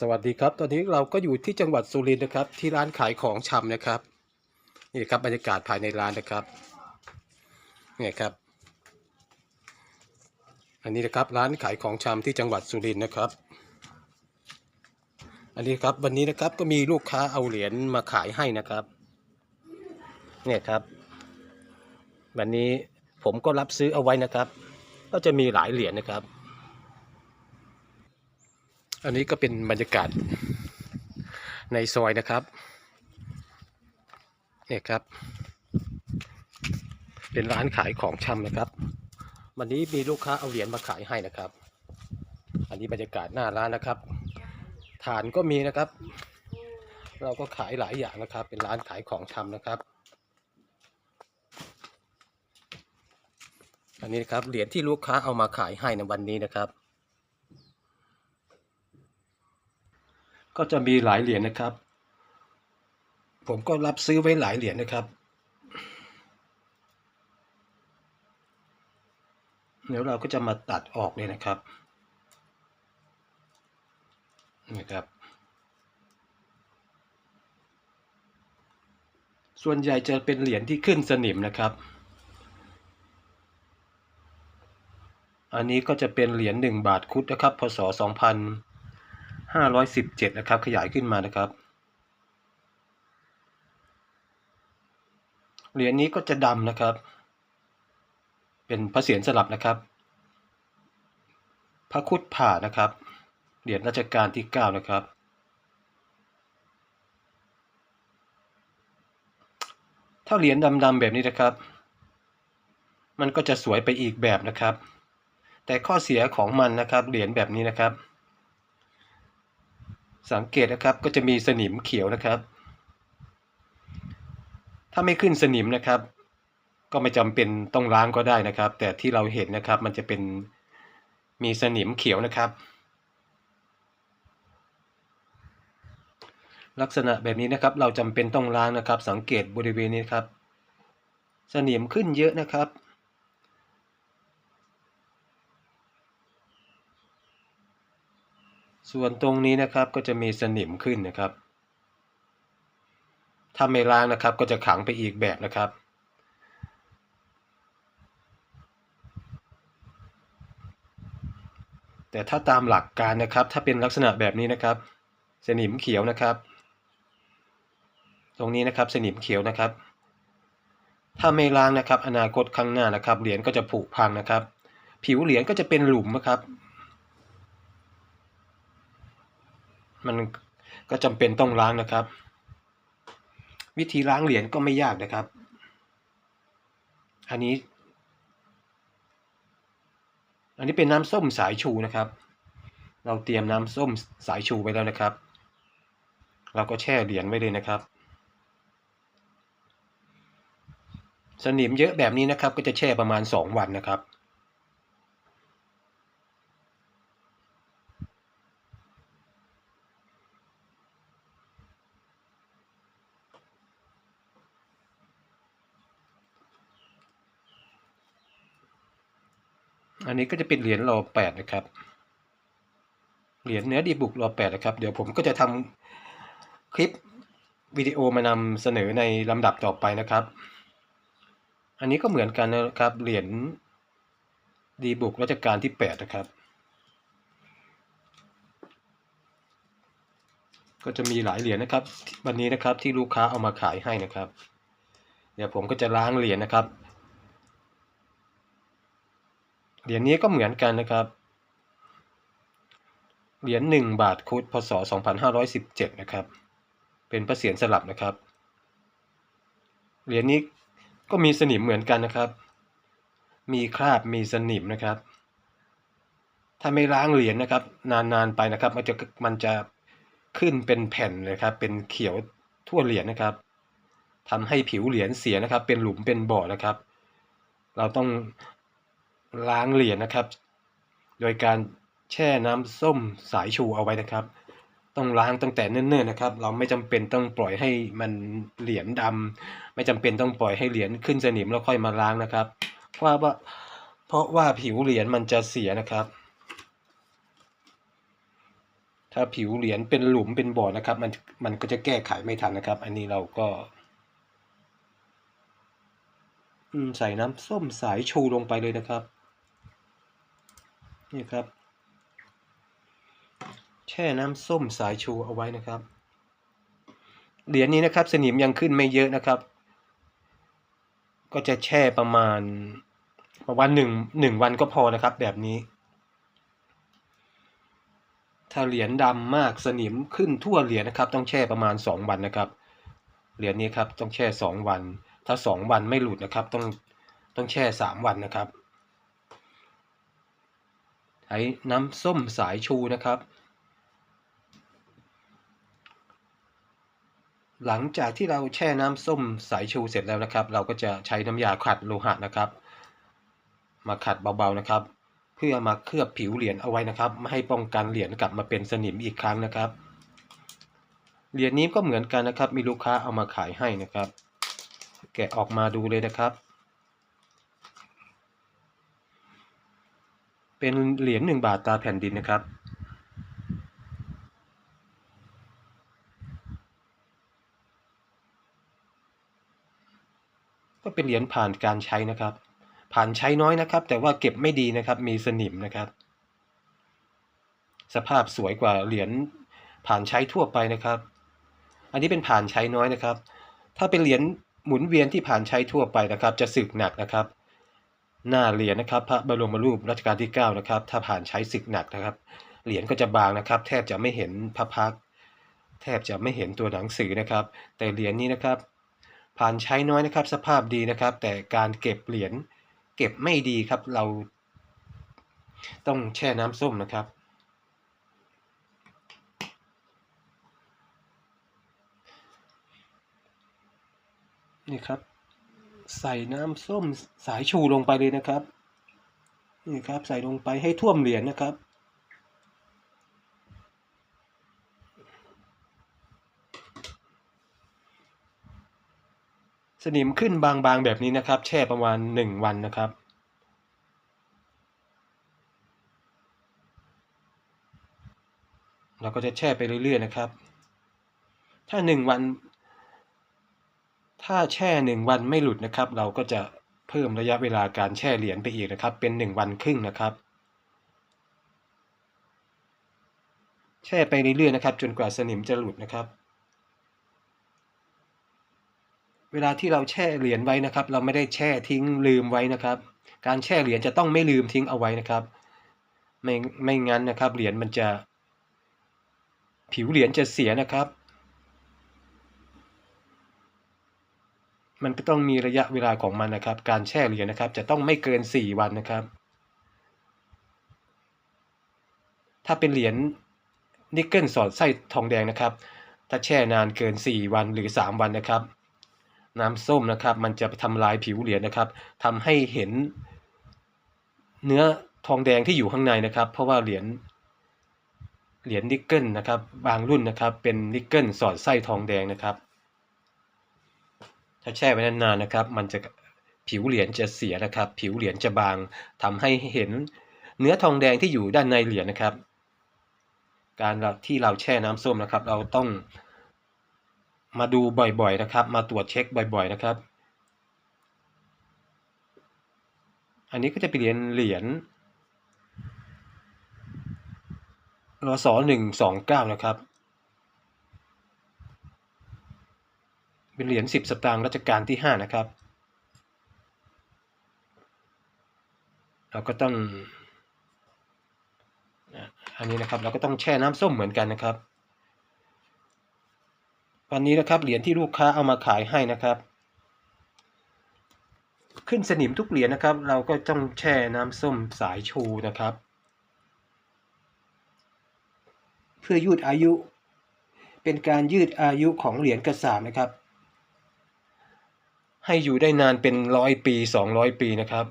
สวัสดีครับ ตอนนี้เราก็อยู่ที่จังหวัดสุรินทร์นะครับ ที่ร้านขายของชำนะครับ นี่ครับบรรยากาศภายในร้านนะครับนี่ครับ อันนี้นะครับร้านขายของชำที่จังหวัดสุรินทร์นะครับ อันนี้ครับวันนี้นะครับก็มีลูกค้าเอาเหรียญมาขายให้นะครับเนี่ยครับ วันนี้ผมก็รับซื้อเอาไว้นะครับ ก็จะมีหลายเหรียญนะครับ อันนี้ก็เป็นบรรยากาศในซอยนะครับ เนี่ยครับ เป็นร้านขายของชำนะครับ วันนี้มีลูกค้าเอาเหรียญมาขายให้นะครับ อันนี้บรรยากาศหน้าร้านนะครับ ฐานก็มีนะครับ เราก็ขายหลายอย่างนะครับ เป็นร้านขายของชำนะครับ อันนี้นะครับเหรียญที่ลูกค้าเอามาขายให้ในวันนี้นะครับ ก็จะมีหลายเหรียญนะครับ ผมก็รับซื้อไว้หลายเหรียญนะครับ เดี๋ยวเราก็จะมาตัดออกเลยนะครับนี่ครับ ส่วนใหญ่จะเป็นเหรียญที่ขึ้นสนิมนะครับ อันนี้ก็จะเป็นเหรียญหนึ่งบาทคุดนะครับ พศสองพั นห้าร้อยสิบเจ็ดนะครับ ขยายขึ้นมานะครับ เหรียญนี้ก็จะดำนะครับ เป็นพระเศียรสลับนะครับ พระคุดผ่านะครับ เหรียญรัชกาลที่เก้านะครับ ถ้าเหรียญดำๆแบบนี้นะครับ มันก็จะสวยไปอีกแบบนะครับ แต่ข้อเสียของมันนะครับ เหรียญแบบนี้นะครับ สังเกตนะครับก็จะมีสนิมเขียวนะครับ ถ้าไม่ขึ้นสนิมนะครับ ก็ไม่จำเป็นต้องล้างก็ได้นะครับ แต่ที่เราเห็นนะครับมันจะเป็นมีสนิมเขียวนะครับ ลักษณะแบบนี้นะครับเราจำเป็นต้องล้างนะครับ สังเกตบริเวณนี้ครับ สนิมขึ้นเยอะนะครับ ส่วนตรงนี้นะครับก็จะมีสนิมขึ้นนะครับ ถ้าไม่ล้างนะครับก็จะขังไปอีกแบบนะครับ แต่ถ้าตามหลักการนะครับ ถ้าเป็นลักษณะแบบนี้นะครับ สนิมเขียวนะครับ ตรงนี้นะครับสนิมเขียวนะครับ ถ้าไม่ล้างนะครับ อนาคตข้างหน้านะครับเหรียญก็จะผุพังนะครับ ผิวเหรียญก็จะเป็นหลุมนะครับ มันก็จำเป็นต้องล้างนะครับ วิธีล้างเหรียญก็ไม่ยากนะครับ อันนี้ อันนี้เป็นน้ำส้มสายชูนะครับ เราเตรียมน้ำส้มสายชูไว้แล้วนะครับ เราก็แช่เหรียญไว้เลยนะครับ สนิมเยอะแบบนี้นะครับ ก็จะแช่ประมาณสองวันนะครับ อันนี้ก็จะเป็นเหรียญรอแปดนะครับ เหรียญเนื้อดีบุกรอแปดนะครับ เดี๋ยวผมก็จะทำคลิปวิดีโอมานำเสนอในลำดับต่อไปนะครับ อันนี้ก็เหมือนกันนะครับ เหรียญดีบุกรัชกาลที่แปดนะครับ ก็จะมีหลายเหรียญนะครับ วันนี้นะครับที่ลูกค้าเอามาขายให้นะครับ เดี๋ยวผมก็จะล้างเหรียญนะครับ เหรียญนี้ก็เหมือนกันนะครับ เหรียญหนึ่งบาทคุดพศสองพันห้าร้อยสิบเจ็ดนะครับ เป็นพระเศียรสลับนะครับ เหรียญนี้ก็มีสนิมเหมือนกันนะครับ มีคราบมีสนิมนะครับ ถ้าไม่ล้างเหรียญนะครับ นานๆไปนะครับ มันจะมันจะขึ้นเป็นแผ่นเลยครับ เป็นเขียวทั่วเหรียญนะครับทำให้ผิวเหรียญเสียนะครับ เป็นหลุมเป็นบ่อนะครับ เราต้อง ล้างเหรียญนะครับ โดยการแช่น้ำส้มสายชูเอาไว้นะครับ ต้องล้างตั้งแต่เนิ่นๆนะครับ เราไม่จำเป็นต้องปล่อยให้มันเหรียญดำไม่จำเป็นต้องปล่อยให้เหรียญขึ้นสนิมแล้วค่อยมาล้างนะครับ เพราะว่าเพราะว่าผิวเหรียญมันจะเสียนะครับ ถ้าผิวเหรียญเป็นหลุมเป็นบ่อนะครับ มันมันก็จะแก้ไขไม่ทันนะครับ อันนี้เราก็ใส่น้ำส้มสายชูลงไปเลยนะครับ นี่ครับ แช่น้ำส้มสายชูเอาไว้นะครับ เหรียญนี้นะครับ สนิมยังขึ้นไม่เยอะนะครับ ก็จะแช่ประมาณประมาณหนึ่งหนึ่งวันก็พอนะครับ แบบนี้ ถ้าเหรียญดำมากสนิมขึ้นทั่วเหรียญนะครับ ต้องแช่ประมาณสองวันนะครับ เหรียญนี้ครับต้องแช่สองวัน ถ้าสองวันไม่หลุดนะครับ ต้องต้องแช่สามวันนะครับ ใช้น้ำส้มสายชูนะครับ หลังจากที่เราแช่น้ำส้มสายชูเสร็จแล้วนะครับ เราก็จะใช้น้ำยาขัดโลหะนะครับ มาขัดเบาๆนะครับ เพื่อมาเคลือบผิวเหรียญเอาไว้นะครับ ไม่ให้ป้องกันเหรียญกลับมาเป็นสนิมอีกครั้งนะครับ เหรียญนี้ก็เหมือนกันนะครับ มีลูกค้าเอามาขายให้นะครับ แกะออกมาดูเลยนะครับ เป็นเหรียญหนึ่งบาทตาแผ่นดินนะครับ ก็เป็นเหรียญผ่านการใช้นะครับ ผ่านใช้น้อยนะครับ แต่ว่าเก็บไม่ดีนะครับ มีสนิมนะครับ สภาพสวยกว่าเหรียญผ่านใช้ทั่วไปนะครับ อันนี้เป็นผ่านใช้น้อยนะครับ ถ้าเป็นเหรียญหมุนเวียนที่ผ่านใช้ทั่วไปนะครับ จะสึกหนักนะครับ หน้าเหรียญนะครับ พระบรมรูปรัชกาลที่9นะครับถ้าผ่านใช้สึกหนักนะครับ เหรียญก็จะบางนะครับ แทบจะไม่เห็นพระพักแทบจะไม่เห็นตัวหนังสือนะครับ แต่เหรียญนี้นะครับ ผ่านใช้น้อยนะครับ สภาพดีนะครับ แต่การเก็บเหรียญเก็บไม่ดีครับเราต้องแช่น้ำส้มนะครับ นี่ครับ ใส่น้ำส้มสายชูลงไปเลยนะครับนี่ครับ ใส่ลงไปให้ท่วมเหรียญนะครับ สนิมขึ้นบางๆแบบนี้นะครับ แช่ประมาณหนึ่งวันนะครับเราก็จะแช่ไปเรื่อยๆนะครับ ถ้าหนึ่งวัน ถ้าแช่หนึ่งวันไม่หลุดนะครับ เราก็จะเพิ่มระยะเวลาการแช่เหรียญไปอีกนะครับ เป็นหนึ่งวันครึ่งนะครับ แช่ไปเรื่อยๆนะครับ จนกว่าสนิมจะหลุดนะครับ เวลาที่เราแช่เหรียญไว้นะครับ เราไม่ได้แช่ทิ้งลืมไว้นะครับ การแช่เหรียญจะต้องไม่ลืมทิ้งเอาไว้นะครับ ไม่ไม่งั้นนะครับเหรียญมันจะ ผิวเหรียญจะเสียนะครับ มันก็ต้องมีระยะเวลาของมันนะครับ การแช่เหรียญนะครับ จะต้องไม่เกินสี่วันนะครับ ถ้าเป็นเหรียญนิกเกิลสอดไส้ทองแดงนะครับ ถ้าแช่นานเกินสี่วันหรือสามวันนะครับ น้ำส้มนะครับ มันจะทำลายผิวเหรียญนะครับทำให้เห็นเนื้อทองแดงที่อยู่ข้างในนะครับ เพราะว่าเหรียญเหรียญนิกเกิลนะครับ บางรุ่นนะครับ เป็นนิกเกิลสอดไส้ทองแดงนะครับ ถ้าแช่ไว้นานๆนะครับ มันจะผิวเหรียญจะเสียนะครับ ผิวเหรียญจะบางทำให้เห็นเนื้อทองแดงที่อยู่ด้านในเหรียญนะครับ การที่เราแช่น้ำส้มนะครับ เราต้องมาดูบ่อยๆนะครับ มาตรวจเช็คบ่อยๆนะครับ อันนี้ก็จะเป็นเหรียญเหรียญรศหนึ่งสองเก้านะครับ เป็นเหรียญสิบสตางค์รัชกาลที่ห้านะครับ เราก็ต้องอันนี้นะครับเราก็ต้องแช่น้ำส้มเหมือนกันนะครับ วันนี้นะครับเหรียญที่ลูกค้าเอามาขายให้นะครับ ขึ้นสนิมทุกเหรียญนะครับ เราก็ต้องแช่น้ำส้มสายชูนะครับ เพื่อยืดอายุเป็นการยืดอายุของเหรียญกระสาบนะครับ ให้อยู่ได้นานเป็นร้อยปีสองร้อยปีนะครับ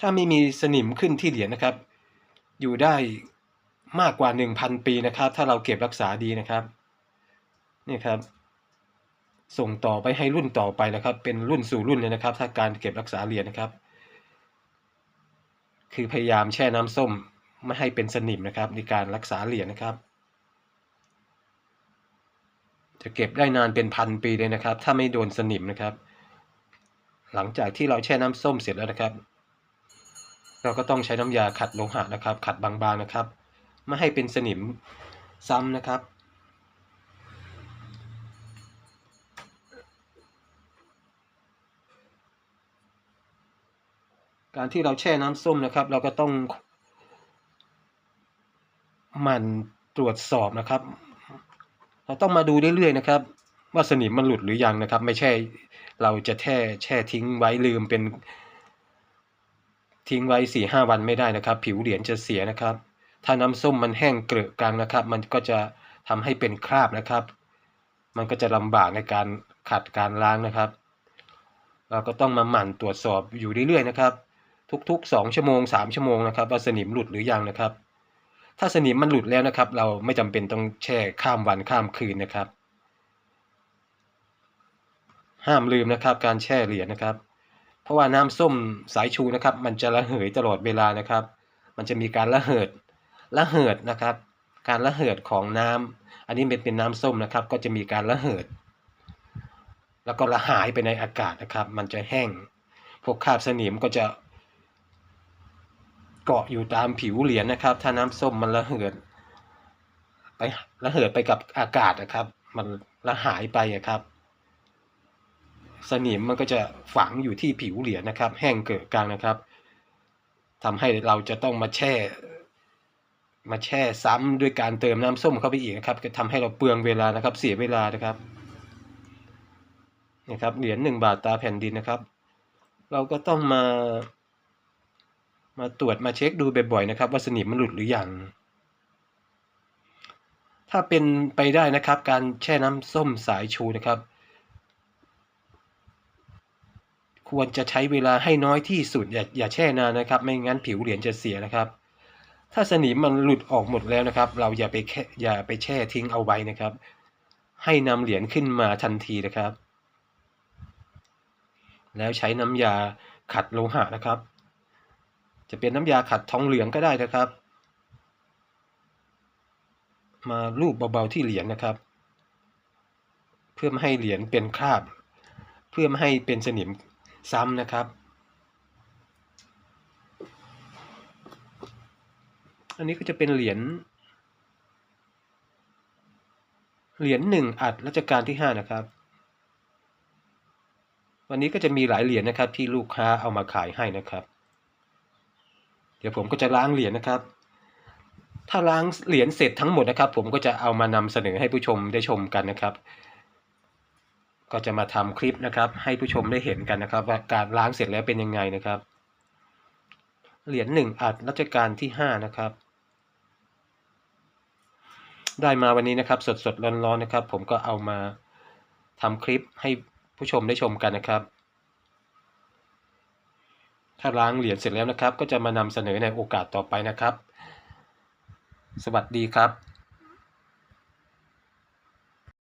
ถ้าไม่มีสนิมขึ้นที่เหรียญนะครับ อยู่ได้มากกว่าหนึ่งพันปีนะครับ ถ้าเราเก็บรักษาดีนะครับนี่ครับ ส่งต่อไปให้รุ่นต่อไปนะครับ เป็นรุ่นสู่รุ่นเลยนะครับ ถ้าการเก็บรักษาเหรียญนะครับ คือพยายามแช่น้ำส้มไม่ให้เป็นสนิมนะครับ ในการรักษาเหรียญนะครับ จะเก็บได้นานเป็นพันปีเลยนะครับ ถ้าไม่โดนสนิมนะครับ หลังจากที่เราแช่น้ำส้มเสร็จแล้วนะครับ เราก็ต้องใช้น้ำยาขัดโลหะนะครับ ขัดบางๆนะครับ ไม่ให้เป็นสนิมซ้ำนะครับ การที่เราแช่น้ำส้มนะครับ เราก็ต้องมันตรวจสอบนะครับ เราต้องมาดูเรื่อยๆนะครับ ว่าสนิมมันหลุดหรือยังนะครับ ไม่ใช่เราจะแช่แช่ทิ้งไว้ลืมเป็น ทิ้งไว้สี่ห้าวันไม่ได้นะครับ ผิวเหรียญจะเสียนะครับ ถ้าน้ำส้มมันแห้งเกลอะกลางนะครับ มันก็จะทำให้เป็นคราบนะครับ มันก็จะลำบากในการขัดการล้างนะครับ เราก็ต้องมาหมั่นตรวจสอบอยู่เรื่อยๆนะครับ ทุกๆ2ชั่วโมง3ชั่วโมงนะครับว่าสนิมหลุดหรือยังนะครับ ถ้าสนิมมันหลุดแล้วนะครับ เราไม่จำเป็นต้องแช่ข้ามวันข้ามคืนนะครับ ห้ามลืมนะครับ การแช่เหรียญนะครับ เพราะว่าน้ำส้มสายชูนะครับ มันจะระเหยตลอดเวลานะครับ มันจะมีการระเหิดระเหิดนะครับ การระเหิดของน้ำอันนี้เป็นเป็นน้ำส้มนะครับ ก็จะมีการระเหิด แล้วก็ระหายไปในอากาศนะครับ มันจะแห้งพวกคราบสนิมก็จะ เกาะอยู่ตามผิวเหรียญนะครับ ถ้าน้ำส้มมันระเหิดไประเหิดไปกับอากาศนะครับ มันระหายไปอะครับ สนิมมันก็จะฝังอยู่ที่ผิวเหรียญนะครับ แห้งเกิดกลางนะครับทำให้เราจะต้องมาแช่ มาแช่ซ้ำด้วยการเติมน้ำส้มเข้าไปอีกนะครับก็ทำให้เราเปลืองเวลานะครับ เสียเวลานะครับนี่ครับเหรียญหนึ่งบาทตาแผ่นดินนะครับ เราก็ต้องมา มาตรวจมาเช็คดูบ่อยๆนะครับ ว่าสนิมมันหลุดหรือยังถ้าเป็นไปได้นะครับ การแช่น้ำส้มสายชูนะครับ ควรจะใช้เวลาให้น้อยที่สุดอย่าอย่าแช่นานนะครับ ไม่งั้นผิวเหรียญจะเสียนะครับ ถ้าสนิมมันหลุดออกหมดแล้วนะครับ เราอย่าไปแค่อย่าไปแช่ทิ้งเอาไว้นะครับ ให้นำเหรียญขึ้นมาทันทีนะครับ แล้วใช้น้ำยาขัดโลหะนะครับ จะเป็นน้ำยาขัดทองเหลืองก็ได้นะครับ มาลูบเบาๆที่เหรียญนะครับ เพื่อไม่ให้เหรียญเป็นคราบ เพื่อไม่ให้เป็นสนิมซ้ำนะครับ อันนี้ก็จะเป็นเหรียญเหรียญหนึ่งอัดรัชกาลที่ห้านะครับ วันนี้ก็จะมีหลายเหรียญนะครับที่ลูกค้าเอามาขายให้นะครับ เดี๋ยวผมก็จะล้างเหรียญนะครับ ถ้าล้างเหรียญเสร็จทั้งหมดนะครับ ผมก็จะเอามานำเสนอให้ผู้ชมได้ชมกันนะครับ ก็จะมาทำคลิปนะครับ ให้ผู้ชมได้เห็นกันนะครับ ว่าการล้างเสร็จแล้วเป็นยังไงนะครับ เหรียญหนึ่งอัดรัชกาลที่ห้านะครับ ได้มาวันนี้นะครับ สดๆร้อนๆนะครับ ผมก็เอามาทำคลิปให้ผู้ชมได้ชมกันนะครับ ถ้าล้างเหรียญเสร็จแล้วนะครับ ก็จะมานำเสนอในโอกาสต่อไปนะครับ สวัสดีครับ